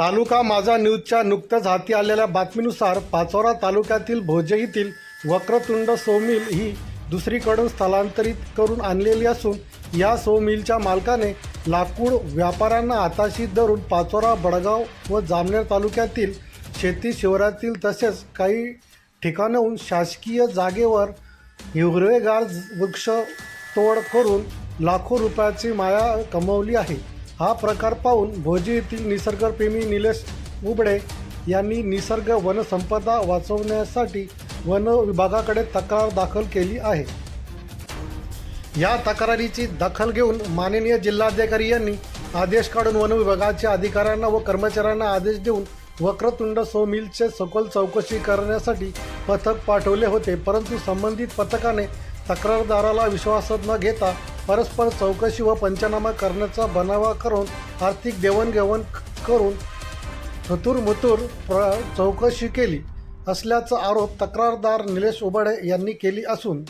तालुका माझा न्यूजच्या नुकत्याच हाती आलेल्या बातमीनुसार पाचोरा तालुक्यातील भोजे येथील वक्रतुंड सोमिल ही दुसरीकडून स्थलांतरित करून आणलेली असून या सोमिलच्या मालकाने लाकूड व्यापाऱ्यांना हाताशी धरून पाचोरा बडगाव व जामनेर तालुक्यातील शेती शिवरातील तसेच काही ठिकाणाहून शासकीय जागेवर हिरवेगार वृक्ष तोड करून लाखो रुपयाची माया कमवली आहे. हा प्रकार पाहून भोजी येथील निसर्गप्रेमी निलेश उबडे यांनी निसर्ग वनसंपदा वाचवण्यासाठी वन विभागाकडे तक्रार दाखल केली आहे. या तक्रारीची दखल घेऊन माननीय जिल्हाधिकारी यांनी आदेश काढून वन विभागाच्या अधिकाऱ्यांना व कर्मचाऱ्यांना आदेश देऊन वक्रतुंड सोमिलचे सखोल चौकशी करण्यासाठी पथक पाठवले होते परंतु संबंधित पथकाने तक्रारदाराला विश्वासात न घेता परस्पर चौकशी व पंचनामा करण्याचा बनावा करून आर्थिक देवाणघेवाण करून थुतूरमुतूर प्र चौकशी केली असल्याचा आरोप तक्रारदार निलेश उबडे यांनी केली असून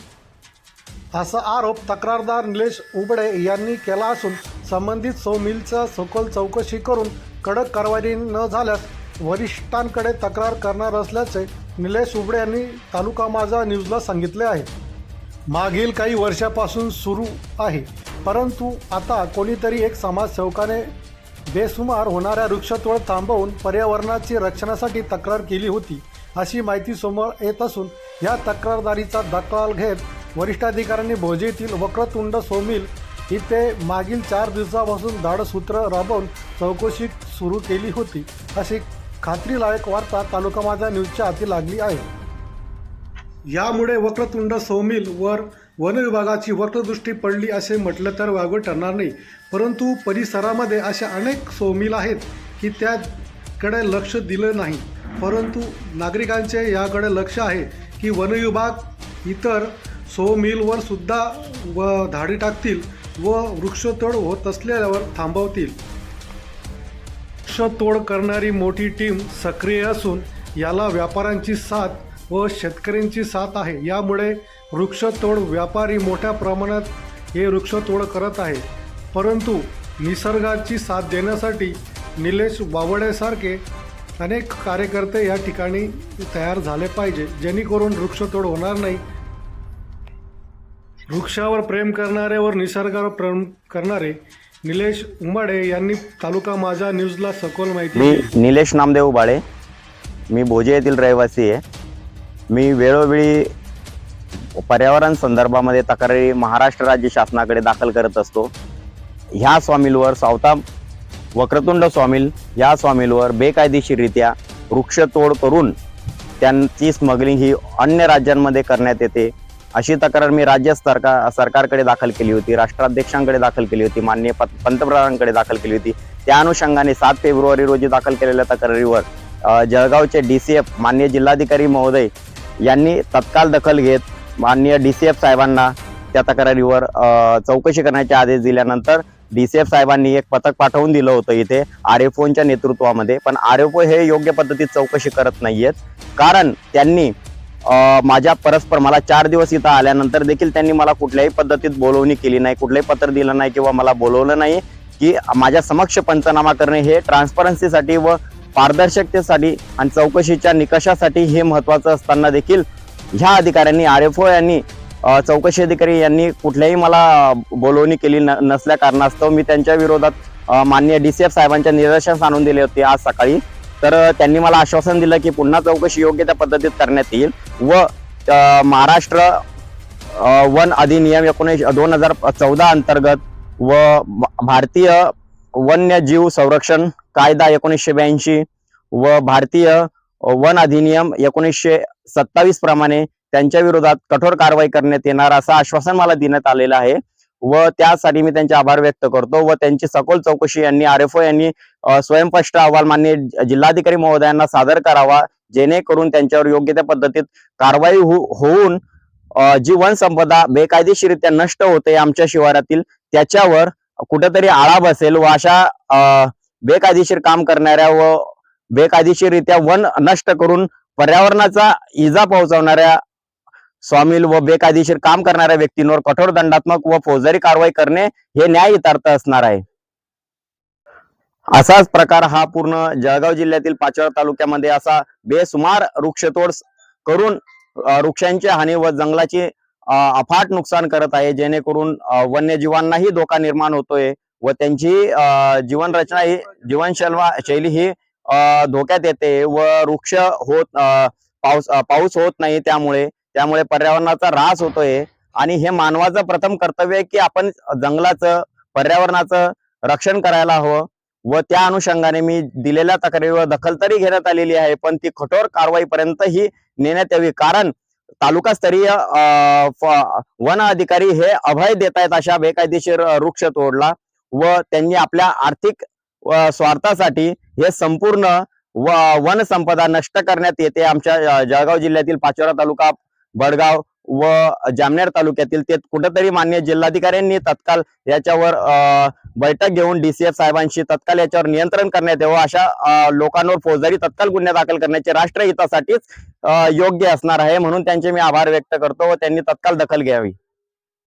असा आरोप तक्रारदार निलेश उबडे यांनी केला असून संबंधित सौमिलचा सखोल चौकशी करून कडक कारवाई न झाल्यास वरिष्ठांकडे तक्रार करणार असल्याचे निलेश उबडे यांनी तालुका माझा न्यूजला सांगितले आहे. मागील काही वर्षापासून सुरू आहे. परंतु आता कोणीतरी एक समाजसेवकाने बेसुमार होणाऱ्या वृक्षतोड थांबवून पर्यावरणाची रक्षणासाठी तक्रार केली होती अशी माहिती समोर येत असून या तक्रारदारीचा दखल घेत वरिष्ठाधिकाऱ्यांनी भोजेतील वक्रतुंड सोमिल इथे मागील चार दिवसापासून धाडसूत्र राबवून चौकशी सुरू केली होती अशी खात्रीलायक वार्ता तालुका माझा न्यूजच्या हाती लागली आहे. यामुळे वक्रतुंड सौमिल वर वनविभागाची वक्रदृष्टी पडली असे म्हटलं तर वागवे ठरणार नाही. परंतु परिसरामध्ये अशा अनेक सौमिल आहेत की त्याकडे लक्ष दिलं नाही. परंतु नागरिकांचे याकडे लक्ष आहे की वनविभाग इतर सौमिलवर सुद्धा व धाडी टाकतील व वृक्षतोड होत असलेल्यावर थांबवतील. वृक्षतोड करणारी मोठी टीम सक्रिय असून याला व्यापाऱ्यांची साथ व शेतकऱ्यांची साथ आहे. यामुळे वृक्षतोड व्यापारी मोठ्या प्रमाणात हे वृक्षतोड करत आहे. परंतु निसर्गाची साथ देण्यासाठी निलेश बावडेसारखे अनेक कार्यकर्ते या ठिकाणी तयार झाले पाहिजे. जेणेकरून वृक्षतोड होणार नाही. वृक्षावर प्रेम करणारे व निसर्गावर प्रेम करणारे निलेश उमाडे यांनी तालुका माझा न्यूजला सखोल माहिती मी निलेश नामदेव उबाळे मी भोजे येथील रहिवासी आहे. मी वेळोवेळी पर्यावरण संदर्भामध्ये तक्रारी महाराष्ट्र राज्य शासनाकडे दाखल करत असतो. ह्या स्वामीलवर सावता वक्रतुंड स्वामील या स्वामीलवर बेकायदेशीररित्या वृक्षतोड करून त्यांची स्मगलिंग ही अन्य राज्यांमध्ये करण्यात येते अशी तक्रार मी राज्य सरकार सरकारकडे दाखल केली होती राष्ट्राध्यक्षांकडे दाखल केली होती माननीय पंतप्रधानांकडे दाखल केली होती. त्या अनुषंगाने सात फेब्रुवारी रोजी दाखल केलेल्या तक्रारीवर जळगावचे डी सी एफ माननीय जिल्हाधिकारी महोदय यांनी तत्काळ दखल घेत माननीय डी सी एफ साहेबांना त्या तक्रारीवर चौकशी करण्याचे आदेश दिल्यानंतर डी सी एफ साहेबांनी एक पथक पाठवून दिलं होतं इथे आर एफ ओच्या नेतृत्वामध्ये. पण आर एफ ओ हे योग्य पद्धतीत चौकशी करत नाही आहेत कारण त्यांनी माझ्या परस्पर मला चार दिवस इथं आल्यानंतर देखील त्यांनी मला कुठल्याही पद्धतीत बोलवणी केली नाही कुठलंही पत्र दिलं नाही किंवा मला बोलवलं नाही की माझ्या समक्ष पंचनामा करणे हे ट्रान्सपरन्सीसाठी व पारदर्शकतेसाठी आणि चौकशीच्या निकषासाठी हे महत्वाचं असताना देखील ह्या अधिकाऱ्यांनी आर एफ ओ यांनी चौकशी अधिकारी यांनी कुठल्याही मला बोलवणी केली न नसल्या कारणास्तव मी त्यांच्या विरोधात मान्य डी सी एफ साहेबांच्या निदर्शनास आणून दिले होते आज सकाळी. तर त्यांनी मला आश्वासन दिलं की पुन्हा चौकशी योग्य त्या पद्धतीत करण्यात येईल व महाराष्ट्र वन अधिनियम एकोणीस दोन हजार चौदा अंतर्गत व भारतीय वन्यजीव संरक्षण कायदा एकोणीसशे ब्याऐंशी व भारतीय वन अधिनियम एकोणीसशे सत्तावीस प्रमाणे त्यांच्या विरोधात कठोर कारवाई करण्यात येणार असं आश्वासन मला देण्यात आलेलं आहे. व त्यासाठी मी त्यांचे आभार व्यक्त करतो व त्यांची सखोल चौकशी यांनी आर एफ ओ यांनी स्वयंपष्ट स्वयंस्पष्ट अहवाल मान्य जिल्हाधिकारी महोदयांना सादर करावा जेणेकरून त्यांच्यावर योग्य त्या पद्धतीत कारवाई हो- होऊन जी वनसंपदा बेकायदेशीरित्या नष्ट होते आमच्या शिवारातील त्याच्यावर कुठेतरी आळा बसेल व अशा बेकायदेशीर काम करणाऱ्या व बेकायदेशीररित्या वन नष्ट करून पर्यावरणाचा इजा पोहोचवणाऱ्या स्वामील व बेकायदेशीर काम करणाऱ्या व्यक्तींवर कठोर दंडात्मक व फौजदारी कारवाई करणे हे न्याय इतार्थ असणार आहे. असाच प्रकार हा पूर्ण जळगाव जिल्ह्यातील पाचोरा तालुक्यामध्ये असा बेसुमार वृक्षतोड करून वृक्षांची हानी व जंगलाची अफाट नुकसान करत आहे जेणेकरून वन्यजीवांनाही धोका निर्माण होतोय व त्यांची जीवनरचना जीवन रचना ही जीवनशैलवा शैली ही धोक्यात येते व वृक्ष होत पाऊस पाऊस होत नाही त्यामुळे त्यामुळे पर्यावरणाचा ऱ्हास होतोय आणि हे मानवाचं प्रथम कर्तव्य आहे की आपण जंगलाचं पर्यावरणाचं रक्षण करायला हवं व त्या अनुषंगाने मी दिलेल्या तक्रारीवर दखल तरी घेण्यात आलेली आहे पण ती कठोर कारवाईपर्यंत ही नेण्यात यावी. कारण तालुकास्तरीय अ, वन अधिकारी हे अभय देत आहेत अशा बेकायदेशीर वृक्ष तोडला व त्यांनी आपल्या आर्थिक स्वार्थासाठी हे संपूर्ण व वन संपदा नष्ट करण्यात येते. आमच्या जळगाव जिल्ह्यातील पाचोरा तालुका बडगाव व जामनेर तालुक्यातील ते कुठेतरी मान्य जिल्हाधिकाऱ्यांनी तत्काल याच्यावर बैठक घेऊन डीसीएफ साहेबांशी तत्काल याच्यावर नियंत्रण करण्यात यावं अशा लोकांवर फौजदारी तत्काल गुन्हे दाखल करण्याचे राष्ट्रहितासाठीच योग्य असणार आहे म्हणून त्यांचे मी आभार व्यक्त करतो व त्यांनी तत्काल दखल घ्यावी.